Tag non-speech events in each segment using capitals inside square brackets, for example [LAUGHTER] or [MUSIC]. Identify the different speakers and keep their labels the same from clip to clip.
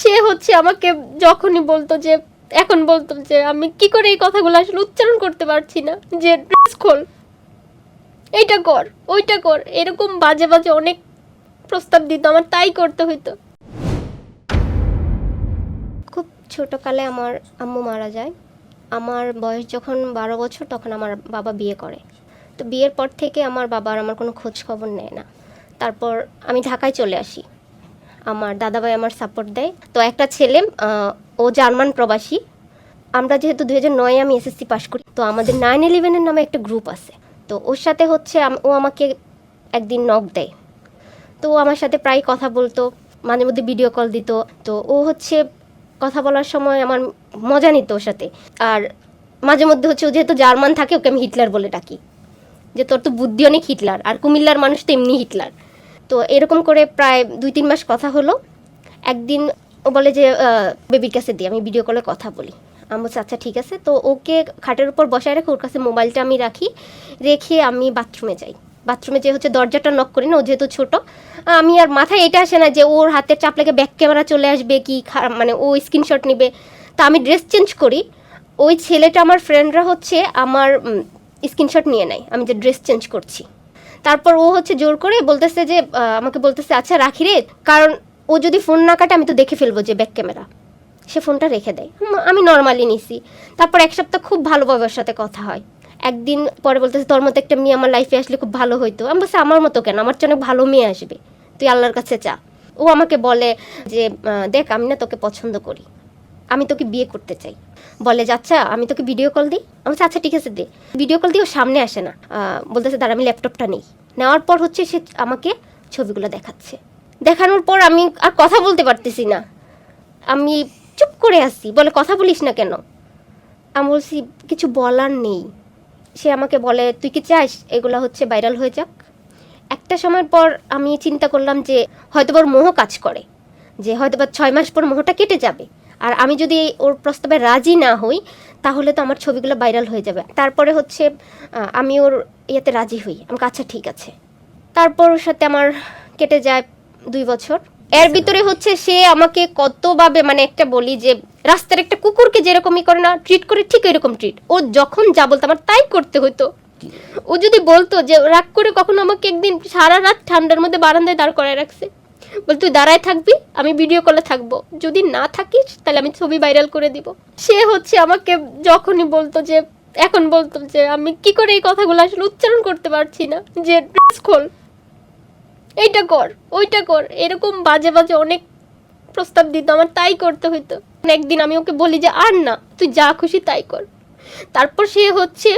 Speaker 1: সে হচ্ছে আমাকে যখনই বলতো যে, এখন বলতো যে, আমি কি করে এই কথাগুলো আসলে উচ্চারণ করতে পারছি না? যে ড্রেস খোল। এইটা কর, ওইটা কর। এরকম বাজে বাজে অনেক প্রস্তাব দিত, আমার তাই করতে হইতো। খুব ছোটকালে আমার আম্মু মারা যায়। আমার বয়স যখন বারো বছর, তখন আমার বাবা বিয়ে করে। তো বিয়ের পর থেকে আমার বাবার আমার কোনো খোঁজ খবর নেয় না। তারপর আমি ঢাকায় চলে আসি। আমার দাদাভাই আমার সাপোর্ট দেয়। তো একটা ছেলে ও জার্মান প্রবাসী। আমরা যেহেতু দু নয়ে আমি এসএসসি পাশ করি, তো আমাদের নাইন ইলেভেনের নামে একটা গ্রুপ আছে। তো ওর সাথে হচ্ছে ও আমাকে একদিন নক দেয়। তো ও আমার সাথে প্রায় কথা বলতো, মাঝে মধ্যে ভিডিও কল দিত। তো ও হচ্ছে কথা বলার সময় আমার মজা নিত ওর সাথে। আর মাঝে মধ্যে হচ্ছে ও যেহেতু জার্মান থাকে, ওকে আমি হিটলার বলে ডাকি। যে তোর তো বুদ্ধি অনেক হিটলার, আর কুমিল্লার মানুষ তো এমনি হিটলার। তো এরকম করে প্রায় দুই, তিন মাস কথা হলো। একদিন ও বলে যে বেবির কাছে দিই আমি ভিডিও কলে কথা বলি। আমি বলছি আচ্ছা ঠিক আছে। তো ওকে খাটের উপর বসায় রেখে ওর কাছে মোবাইলটা আমি রাখি, রেখে আমি বাথরুমে যাই। বাথরুমে যে হচ্ছে দরজাটা নক করি না, ও যেহেতু ছোট। আমি আর মাথায় এটা আসে না যে, ওর হাতের চাপ লেগে ব্যাক ক্যামেরা চলে আসবে কি মানে ও স্ক্রিনশট নেবে। তা আমি ড্রেস চেঞ্জ করি। ওই ছেলেটা আমার ফ্রেন্ডরা হচ্ছে আমার স্ক্রিনশট নিয়ে নেয়। আমি যে ড্রেস চেঞ্জ করছি। তারপর ও হচ্ছে জোর করে বলতেছে যে আমাকে বলতেছে আচ্ছা রাখি রে। কারণ ও যদি ফোন না কাটে, আমি তো দেখে ফেলব যে ব্যাক ক্যামেরা সে ফোনটা রেখে দেয়। আমি নর্মালি নিছি। তারপর এক সপ্তাহ খুব ভালোভাবে ওর সাথে কথা হয়। একদিন পরে বলতেছে, তোর মতো একটা মেয়ে আমার লাইফে আসলে খুব ভালো হইতো। আমি বলছি, আমার মতো কেন? আমার চেয়ে অনেক ভালো মেয়ে আসবে। তুই আল্লাহর কাছে চা ও আমাকে বলে যে দেখ, আমি না তোকে পছন্দ করি। আমি তোকে বিয়ে করতে চাই। বলে আচ্ছা আমি তোকে ভিডিও কল দিই। আমি আচ্ছা ঠিক আছে, দে। ভিডিও কল দিয়ে ও সামনে আসে না। বলতেছে, দাঁড়া, আমি ল্যাপটপটা নেই। নেওয়ার পর হচ্ছে সে আমাকে ছবিগুলো দেখাচ্ছে। দেখানোর পর আমি আর কথা বলতে পারতেছি না। আমি চুপ করে আসছি বলে, কথা বলিস না কেন? আমি বলছি, কিছু বলার নেই। সে আমাকে বলে, তুই কি চাস? এগুলো হচ্ছে ভাইরাল হয়ে যাক। একটা সময়ের পর আমি চিন্তা করলাম যে হয়তো ওর মোহ কাজ করে। যে হয়তো বা ছয় মাস পর মোহটা কেটে যাবে। আর আমি যদি ওর প্রস্তাবে রাজি না হই, তাহলে তো আমার ছবিগুলো ভাইরাল হয়ে যাবে। তারপরে হচ্ছে আমি ওর ইয়েতে রাজি হই। আমি আচ্ছা ঠিক আছে। তারপর ওর সাথে আমার কেটে যায় দুই বছর। এর ভিতরে হচ্ছে সে আমাকে কতভাবে মানে একটা বলি যে, রাস্তার একটা কুকুরকে যেরকমই করে না ট্রিট করে ঠিক এরকম ট্রিট ও যখন যা বলতো, আমার তাই করতে হতো ও যদি বলতো যে, রাগ করে কখনো আমাকে একদিন সারা রাত ঠান্ডার মধ্যে বারান্দায় দাঁড় করায় রাখছে? বল, তুই দাঁড়ায় থাকবি, আমি ভিডিও কলে থাকব। যদি না থাকিস, তাহলে আমি ছবি ভাইরাল করে দিব। সে হচ্ছে আমাকে যখনই বলতো যে, এখন বলতো যে, আমি কি করে এই কথাগুলো আসলে উচ্চারণ করতে পারছি না? যে ড্রেস খোল। এইটা কর, ওইটা কর। এরকম বাজে বাজে অনেক প্রস্তাব দিত, আমার তাই করতে হইতো। একদিন আমি ওকে বলি যে, আর না, তুই যা খুশি তাই কর। তারপর সে হচ্ছে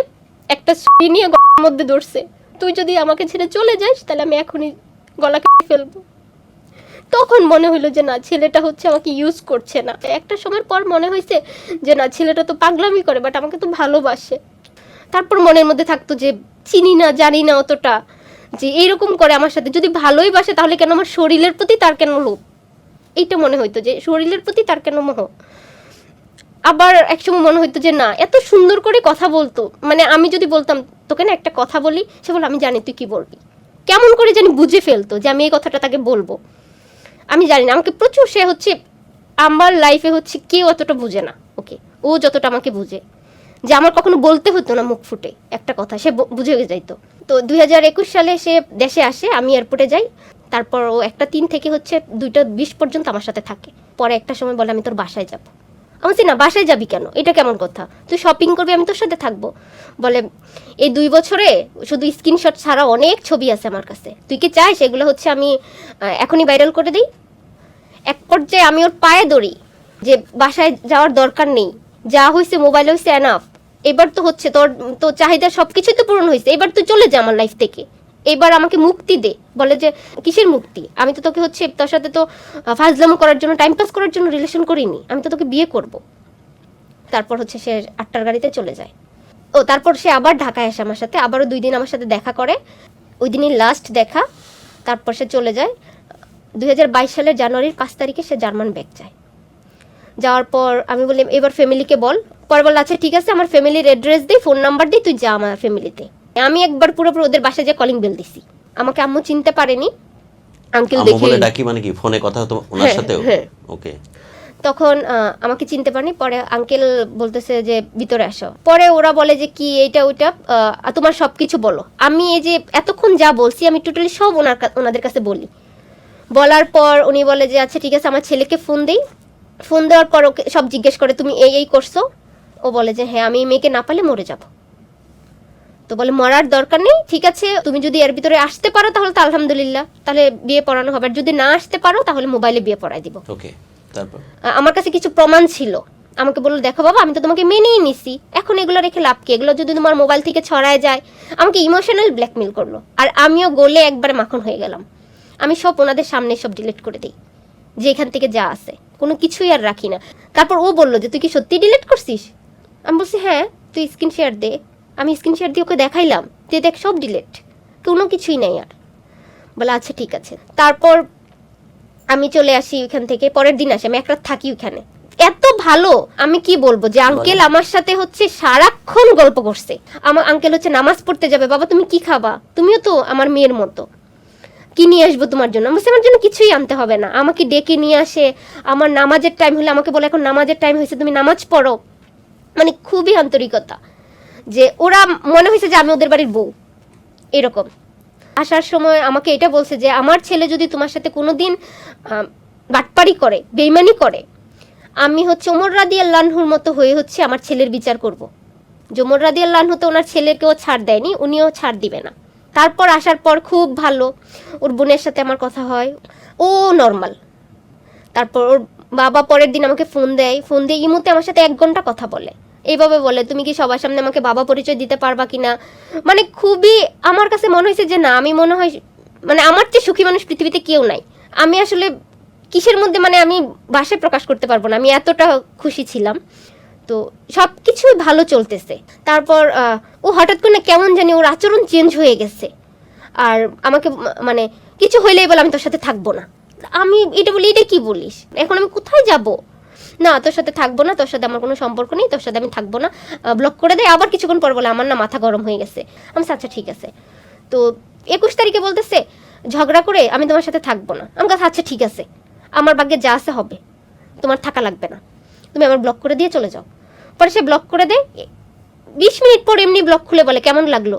Speaker 1: একটা ছুরি নিয়ে গলার মধ্যে ধরছে। তুই যদি আমাকে ছেড়ে চলে যাস, তাহলে আমি এখনই গলা কেটে ফেলব। তখন মনে হলো যে না, ছেলেটা হচ্ছে আমাকে ইউজ করছে না। একটা সময়ের পর মনে হয়েছে যে না, ছেলেটা তো পাগলামি করে বাট আমাকে তো ভালোবাসে। তারপর মনের মধ্যে থাকতো যে, চিনি না, জানি না অতটা যে এইরকম করে আমার সাথে। যদি ভালোই বাসে, তাহলে কেন আমার শরীরের প্রতি তার কেন লোভ? এইটা মনে হইতো যে, শরীরের প্রতি তার কেন মোহ? আবার একসময় মনে হইতো যে না, এত সুন্দর করে কথা বলতো। মানে আমি যদি বলতাম, তোকে না একটা কথা বলি? সে বলে আমি জানি তুই কি বলবি। কেমন করে জানি বুঝে ফেলতো যে আমি এই কথাটা তাকে বলব। আমি জানি না, আমাকে প্রচুর সে হচ্ছে, আমার লাইফে হচ্ছে কেউ অতটা বুঝে না ওকে ও যতটা আমাকে বুঝে। যে আমার কখনো বলতে হতো না মুখ ফুটে, একটা কথা, সে বুঝে যাইতো। তো দুই হাজার একুশ সালে সে দেশে আসে, আমি এয়ারপোর্টে যাই। তারপর ও একটা তিন থেকে হচ্ছে দুইটা বিশ পর্যন্ত আমার সাথে থাকে। পরে একটা সময় বলে, আমি তোর বাসায় যাব। আমি বলছি, না, বাসায় যাবি কেন? এটা কেমন কথা? তুই শপিং করবি, আমি তোর সাথে থাকব। বলে, এই দুই বছরে শুধু স্ক্রিনশট ছাড়া অনেক ছবি আছে আমার কাছে। তুই কি চাই সেগুলো হচ্ছে আমি এখনই ভাইরাল করে দিই? এক পর্যায়ে আমি ওর পায়ে দড়ি, যে বাসায় যাওয়ার দরকার নেই। যা হয়েছে মোবাইল হয়েছে এনাফ এবার তো হচ্ছে, তোর তো চাহিদা সব কিছুই তো পূরণ হয়েছে। এবার তুই চলে যা আমার লাইফ থেকে। এবার আমাকে মুক্তি দে। বলে যে, কিসের মুক্তি? আমি তো তোকে হচ্ছে তার সাথে তো ফাজলামো করার জন্য টাইম পাস করার জন্য রিলেশন করিনি। আমি তো তোকে বিয়ে করব। তারপর হচ্ছে সে আটটার গাড়িতে চলে যায়। ও, তারপর সে আবার ঢাকায় আসে আমার সাথে। আবারও দুই দিন আমার সাথে দেখা করে। ওই দিনই লাস্ট দেখা। তারপর সে চলে যায়। দুই হাজার বাইশ সালের জানুয়ারির পাঁচ তারিখে সে জার্মান ব্যাগ যায়। যাওয়ার পর আমি বলি এবার ফ্যামিলিকে বল। পরে বলল আচ্ছা ঠিক আছে, আমার ফ্যামিলির অ্যাড্রেস দিই ফোন নাম্বার দিই তুই যা আমার ফ্যামিলিতে আমি একবার পুরোপুরি ওদের বাসায় যে কলিং বেল দিছি। আমাকে আম্মু চিনতে পারেনি। আঙ্কেল দেখে
Speaker 2: বলে ডাকি মানে কি? ফোনে কথা হতো ওনার
Speaker 1: হ্যাঁ,
Speaker 2: সাথেও?
Speaker 1: হ্যাঁ।
Speaker 2: ওকে
Speaker 1: তখন আহ, আমাকে চিনতে পারেনি। পরে আঙ্কেল বলতেছে যে ভিতরে আসো। পরে ওরা বলে যে কি এইটা ওইটা? তোমার সব কিছু বলো। আমি এই যে এতক্ষণ যা বলছি আমি টোটালি সব ওনার ওনাদের কাছে বলি। বলার পর উনি বলে যে আচ্ছা ঠিক আছে আমার ছেলেকে ফোন দিই। ফোন দেওয়ার পর ওকে সব জিজ্ঞেস করে তুমি এই এই করছ? ও বলে যে হ্যাঁ আমি এই মেয়েকে না পালে মরে যাব। তো বলে মরার দরকার নেই ঠিক আছে তুমি যদি এর ভিতরে আসতে পারো তাহলে তো আলহামদুলিল্লাহ তাহলে বিয়ে পড়ানো হবে। আর যদি না আসতে পারো তাহলে মোবাইলে বিয়ে পড়াই দিব।
Speaker 2: ওকে তারপর?
Speaker 1: আমার কাছে কিছু প্রমাণ ছিল। আমাকে বলল দেখো বাবা আমি তো তোমাকে মেনেই নিছি। এখন এগুলো রেখে লাভ কি? এগুলো যদি তোমার মোবাইল থেকে ছড়ায় যায়। আমাকে ইমোশনাল ব্ল্যাকমেল করল। আর আমিও গোলে একবারে মাখন হয়ে গেলাম। আমি সব ওনাদের সামনে সব ডিলিট করে দিই যে এখান থেকে যা আছে। কোনো কিছুই আর রাখি না। তারপর ও বলল যে তুই কি সত্যি ডিলিট করছিস? আমি বলছি হ্যাঁ তুই স্ক্রিন শেয়ার দে। আমি স্ক্রিন শেয়ার দিয়ে ওকে দেখাইলাম তুই দেখ সব ডিলেট কোনো কিছুই নেই আর। বলে আচ্ছা ঠিক আছে। তারপর আমি চলে আসি ওইখান থেকে পরের দিন আসি আমি এক রাত থাকি ওইখানে। এত ভালো আমি কি বলব যে আঙ্কেল আমার সাথে হচ্ছে সারাক্ষণ গল্প করছে। আমার আঙ্কেল হচ্ছে নামাজ পড়তে যাবে বাবা তুমি কি খাবা? তুমিও তো আমার মেয়ের মতো। কি নিয়ে আসব তোমার জন্য? আমি আমার জন্য কিছুই আনতে হবে না। আমাকে ডেকে নিয়ে আসে। আমার নামাজের টাইম হলে আমাকে বলে এখন নামাজের টাইম হয়েছে তুমি নামাজ পড়ো। মানে খুবই আন্তরিকতা। যে ওরা মনে হয়েছে যে আমি ওদের বাড়ির বউ। এরকম। আসার সময় আমাকে এটা বলছে যে, আমার ছেলে যদি তোমার সাথে কোনো দিন বাটপারি করে, বেইমানি করে, আমি হচ্ছে ওমর রাদি আল্লাহর মতো হয়ে হচ্ছে আমার ছেলের বিচার করব। জমর রাদি আল্লাহ তো ওনার ছেলেকেও ছাড় দেয়নি, উনিও ছাড় দিবে না। তারপর আসার পর খুব ভালো, ওর বোনের সাথে আমার কথা হয়, ও নর্মাল তারপর ওর বাবা পরের দিন আমাকে ফোন দেয় ফোন দিয়ে ইমুতে আমার সাথে এক ঘণ্টা কথা বলে। এইভাবে বলে, তুমি কি সবার সামনে আমাকে বাবা পরিচয় দিতে পারবা কিনা? মানে খুবই আমার কাছে মনে হয়েছে যে না, আমি মনে হয় মানে আমার চেয়ে সুখী মানুষ পৃথিবীতে কেউ নাই। আমি আসলে কিসের মধ্যে মানে আমি ভাষায় প্রকাশ করতে পারব না, আমি এতটা খুশি ছিলাম। তো সব কিছুই ভালো চলতেছে। তারপর ও হঠাৎ করে না কেমন জানি ওর আচরণ চেঞ্জ হয়ে গেছে। আর আমাকে মানে কিছু হইলেই বলে, আমি তোর সাথে থাকব না। আমি এটা বলি, এটা কি বলিস? এখন আমি কোথায় যাব? না, তোর সাথে থাকব না, তোর সাথে আমার কোনো সম্পর্ক নেই, তোর সাথে আমি থাকব না ব্লক করে দেয় আবার কিছুক্ষণ পর বলে, আমার না মাথা গরম হয়ে গেছে। আমি আচ্ছা ঠিক আছে। তো একুশ তারিখে বলতেছে, ঝগড়া করে আমি তোমার সাথে থাকব না। আমি কাছে আচ্ছা ঠিক আছে, আমার ভাগ্যে যা আছে হবে, তোমার থাকা লাগবে না। তুমি আমার ব্লক করে দিয়ে চলে যাও। পরে সে ব্লক করে দেয়, বিশ মিনিট পর এমনি ব্লক খুলে বলে, কেমন লাগল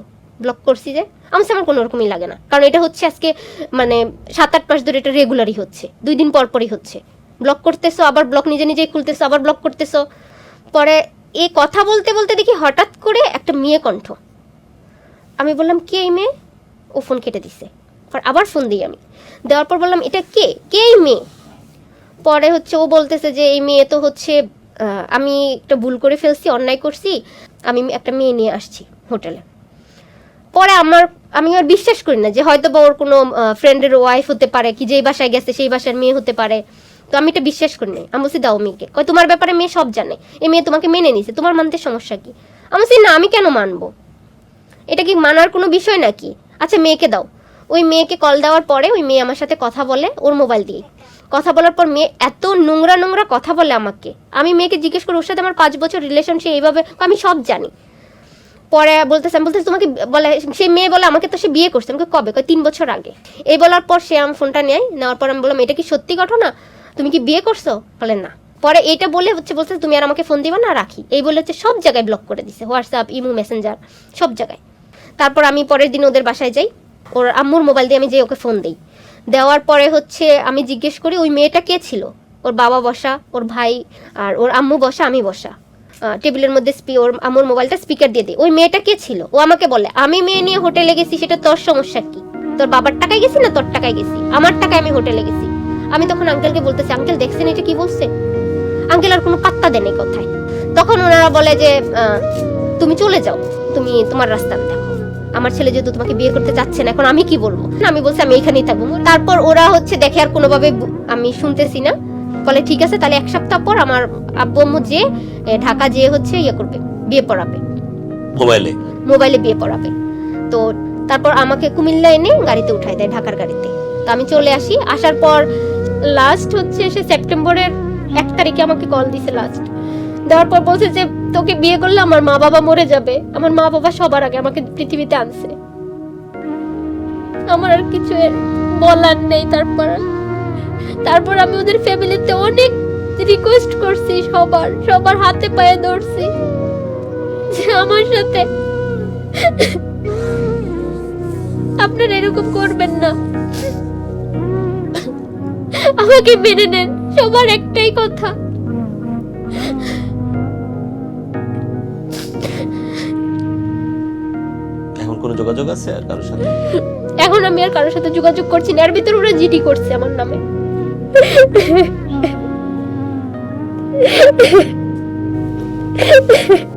Speaker 1: ব্লক করছি যে? আমার আমার কোনো রকমই লাগে না। কারণ এটা হচ্ছে আজকে মানে সাত আট মাস ধরে এটা রেগুলারই হচ্ছে, দুই দিন পর পরই হচ্ছে। ব্লক করতেছো, আবার ব্লক নিজে নিজেই খুলতেছো, আবার ব্লক করতেছো। পরে এই কথা বলতে বলতে দেখি হঠাৎ করে একটা মেয়ে কণ্ঠ। আমি বললাম, কে এই মেয়ে? ও ফোন কেটে দিছে। আবার ফোন দিই আমি। দেওয়ার পর বললাম, এটা কে? কে এই মেয়ে? পরে হচ্ছে ও বলতেছে যে, এই মেয়ে তো হচ্ছে আমি একটা ভুল করে ফেলছি, অন্যায় করছি, আমি একটা মেয়ে নিয়ে আসছি হোটেলে। পরে আমার, আমি আর বিশ্বাস করি না যে হয়তো বা ওর কোনো ফ্রেন্ডের ওয়াইফ হতে পারে, কি যেই বাসায় গেছে সেই বাসার মেয়ে হতে পারে। তো আমি এটা বিশ্বাস করি না আমি বলছি, দাও মেয়েকে। কয়, তোমার ব্যাপারে মেয়ে সব জানে। এই মেয়ে তোমাকে মেনে নিছে তোমার মানতে সমস্যা কি? আমি বলছি, না, আমি কেন মানবো? এটা কি মানার কোনো বিষয় নাকি? আচ্ছা মেয়েকে দাও। ওই মেয়েকে কল দেওয়ার পরে ওই মেয়ে আমার সাথে কথা বলে ওর মোবাইল দিয়ে। কথা বলার পর মেয়ে এত নোংরা নোংরা কথা বলে আমাকে। আমি মেয়েকে জিজ্ঞেস করি, ওর সাথে আমার পাঁচ বছর রিলেশন সে এইভাবে? আমি সব জানি। পরে বলতেছে, আমি বলতেছে, তোমাকে বলে সে মেয়ে বলে, আমাকে তো সে বিয়ে করছে। আমাকে কবে? কয়, তিন বছর আগে। এই বলার পর সে আমার ফোনটা নেয়। নেওয়ার পর আমি বললাম, এটা কি সত্যি ঘটনা? তুমি কি বিয়ে করছ? বলে না। পরে এটা বলে হচ্ছে বলছে, তুমি আর আমাকে ফোন দিবা না, রাখি। এই বলে হচ্ছে সব জায়গায় ব্লক করে দিছে হোয়াটসঅ্যাপ ইমো মেসেঞ্জার সব জায়গায়। তারপর আমি পরের দিন ওদের বাসায় যাই, ওর আম্মুর মোবাইল দিয়ে আমি যে ওকে ফোন দিই। দেওয়ার পরে হচ্ছে আমি জিজ্ঞেস করি, ওই মেয়েটা কে ছিল? ওর বাবা বসা, ওর ভাই, আর ওর আম্মু বসা, আমি বসা। টেবিলের মধ্যে স্পি ওর আম্মুর মোবাইলটা স্পিকার দিয়ে দিই। ওই মেয়েটা কে ছিল? ও আমাকে বলে, আমি মেয়ে নিয়ে হোটেলে গেছি, সেটা তোর সমস্যা কি? তোর বাবার টাকায় গেছি না তোর টাকায় গেছি? আমার টাকায় আমি হোটেলে গেছি। আমি তখন আঙ্কেলকে বলতেছি আঙ্কেল দেখছেন এটা কি বলছে? আঙ্কেল আর কোনো পাত্তা দেন কথায়। তখন ওনারা বলে যে তুমি চলে যাও তুমি তোমার রাস্তা দেখো। আমার ছেলে যেহেতু তোমাকে বিয়ে করতে চাচ্ছে না এখন আমি কি বলব? আমি বলছি আমি এখানেই থাকব। তারপর ওরা হচ্ছে দেখে আর কোনোভাবে আমি শুনতেছি না। বলে ঠিক আছে তাহলে এক সপ্তাহ পর আমার আব্বু আম্মু যে ঢাকা যেয়ে হচ্ছে ইয়ে করবে বিয়ে পড়াবে।
Speaker 2: মোবাইলে?
Speaker 1: মোবাইলে বিয়ে পড়াবে। তো তারপর আমাকে কুমিল্লা এনে গাড়িতে উঠাই দেয় ঢাকার গাড়িতে। তো আমি চলে আসি। আসার পর লাস্ট হচ্ছে সে সেপ্টেম্বরের এক তারিখে আমাকে কল দিছে লাস্ট দেওয়ার পর বলছে যে, তোকে বিয়ে করলে আমার মা বাবা মরে যাবে। আমার মা বাবা সবার আগে আমাকে পৃথিবীতে আনছে। আমার আর কিছু বলার নেই তারপর। তারপর আমি ওদের ফ্যামিলিতে অনেক রিকোয়েস্ট করছি, সবার সবার হাতে পায়ে ধরছি। যে আমার সাথে আপনারা এরকম করবেন না। আমাকে মেনে নেন সবার একটাই কথা।
Speaker 2: এখন কোনো যোগাযোগ আছে আর কারোর সাথে?
Speaker 1: এখন আমি আর কারোর সাথে যোগাযোগ করছি না এর ভিতরে ওরা জিডি করছে আমার নামে। [LAUGHS] [LAUGHS]